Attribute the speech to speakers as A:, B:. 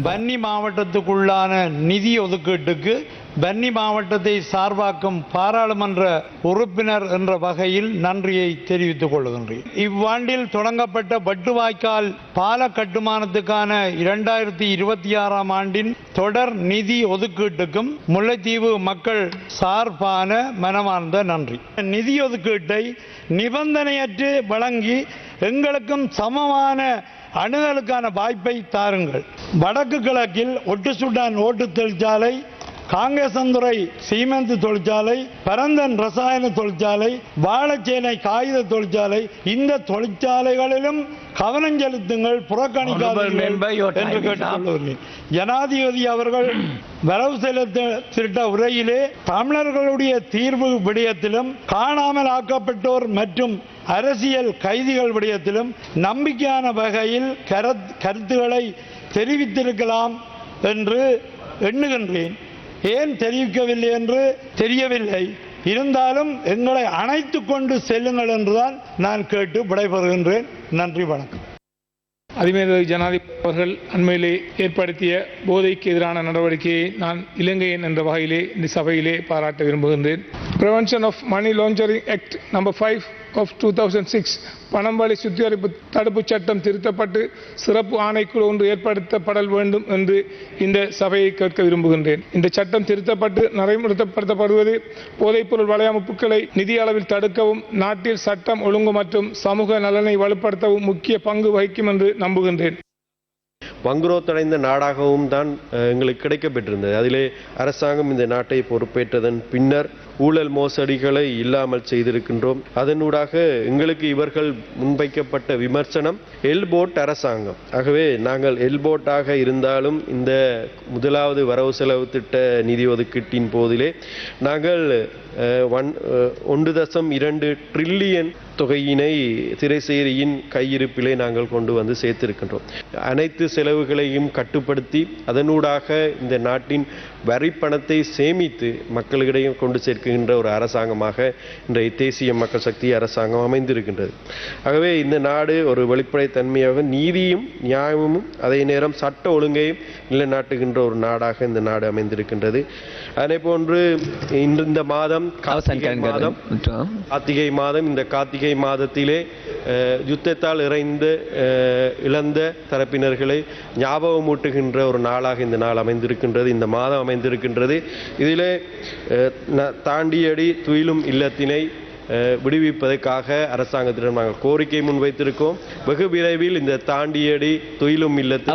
A: பன்னி மாவட்டத்துக்குள்ளான நிதி ஒதுக்கீட்டுக்கு பன்னி மாவட்டத்தை சார்பாக்கும் பாராளுமன்ற உறுப்பினர் என்ற வகையில் நன்றியை தெரிவித்துக் கொள்கின்றேன். இவ்வாண்டில் தொடங்கப்பட்ட பட்டுவாய்க்கால் பால கட்டுமானத்துக்கான இரண்டாயிரத்தி இருபத்தி ஆறாம் ஆண்டின் தொடர் நிதி ஒதுக்கீட்டுக்கும் முல்லைத்தீவு மக்கள் சார்பான மனமார்ந்த நன்றி. நிதி ஒதுக்கீட்டை நிபந்தனையற்று வழங்கி எங்களுக்கும் சமமான அணுகலுக்கான வாய்ப்பை தாருங்கள். வடக்கு கிழக்கில் ஒட்டுசுட்டான் ஓட்டு தொழிற்சாலை காங்கேசந்துறை சீமெந்து தொழிற்சாலை பரந்தன் ரசாயன தொழிற்சாலை வாழைச்சேனை காகித தொழிற்சாலை இந்த தொழிற்சாலைகளிலும் கவனம் செலுத்துங்கள் புறக்கணிக்காதீர்கள் ஜனாதிபதி அவர்கள் வரவு செலுத்த திட்ட உரையிலே தமிழர்களுடைய தீர்வு விடயத்திலும் காணாமல் ஆக்கப்பட்டோர் மற்றும் அரசியல் கைதிகள் விடயத்திலும் நம்பிக்கையான வகையில் கரத்- கருத்துக்களை தெரிவித்திருக்கலாம் என்று எண்ணுகின்றேன். ஏன் தெரிவிக்கவில்லை என்று தெரியவில்லை. இருந்தாலும் எங்களை அணைத்து கொண்டு செல்லுங்கள் என்றுதான் நான் கேட்டு விடைபெறுகின்றேன். நன்றி வணக்கம்.
B: அதிபர் ஜனாதிபதி அவர்கள் அண்மையிலே ஏற்படுத்திய போதைக்கு எதிரான நடவடிக்கையை நான் இலங்கையன் என்ற வகையிலே இந்த சபையிலே பாராட்ட விரும்புகின்றேன். Prevention of money laundering act number five of two thousand six பணம்வழி சுத்திகரிப்பு தடுப்புச் சட்டம் திருத்தப்பட்டு சிறப்பு ஆணைக்குழு ஒன்று ஏற்படுத்தப்படல் வேண்டும் என்று இந்த சபையை கேட்க விரும்புகின்றேன். இந்த சட்டம் திருத்தப்பட்டு நடைமுறைப்படுத்தப்படுவது போதைப்பொருள் வலையமைப்புகளை நிதி அளவில் தடுக்கவும் நாட்டில் சட்டம் ஒழுங்கு மற்றும் சமூக நலனை வலுப்படுத்தவும் முக்கிய பங்கு வகிக்கும் என்று நம்புகின்றேன்.
C: வங்குரோத்தடைந்த நாடாகவும் தான் எங்களுக்கு கிடைக்கப்பெற்றிருந்தது. அதிலே அரசாங்கம் இந்த நாட்டை பொறுப்பேற்றதன் பின்னர் ஊழல் மோசடிகளை இல்லாமல் செய்திருக்கின்றோம். அதனூடாக எங்களுக்கு இவர்கள் முன்வைக்கப்பட்ட விமர்சனம் எல்போட் அரசாங்கம். ஆகவே நாங்கள் எல்போட்டாக இருந்தாலும் இந்த முதலாவது வரவு செலவு திட்ட நிதி ஒதுக்கீட்டின் போதிலே நாங்கள் ஒன் ஒன்று தசம் இரண்டு ட்ரில்லியன் தொகையினை திரைசேரியின் கையிருப்பிலே நாங்கள் கொண்டு வந்து சேர்த்திருக்கின்றோம். அனைத்து செலவுகளையும் கட்டுப்படுத்தி அதனூடாக இந்த நாட்டின் வரிப்பணத்தை சேமித்து மக்களிடையும் கொண்டு சேர்க்கின்ற ஒரு அரசாங்கமாக இன்றைய தேசிய மக்கள் சக்தி அரசாங்கம் அமைந்திருக்கின்றது. ஆகவே இந்த நாடு ஒரு வெளிப்படைத்தன்மையாக நீதியும் நியாயமும் அதே நேரம் சட்ட ஒழுங்கையும் நிலைநாட்டுகின்ற ஒரு நாடாக இந்த நாடு அமைந்திருக்கின்றது. அதே போன்று இந்த மாதம் மாதம் கார்த்திகை மாதம் இந்த கார்த்திகை மாதத்திலே அஹ், யுத்தத்தால் இறைந்து இழந்த தரப்பினர்களை ஞாபகமூட்டுகின்ற ஒரு நாளாக இந்த நாள் அமைந்திருக்கின்றது இந்த மாதம் அமைந்திருக்கின்றது. இதிலே தாண்டியடி துயிலும் இல்லத்தினை விடுவிப்பதற்காக அரசாங்கத்திடம் நாங்கள் கோரிக்கை முன்வைத்திருக்கோம். வெகு விரைவில் இந்த தாண்டியடி துயிலும் இல்லத்தில்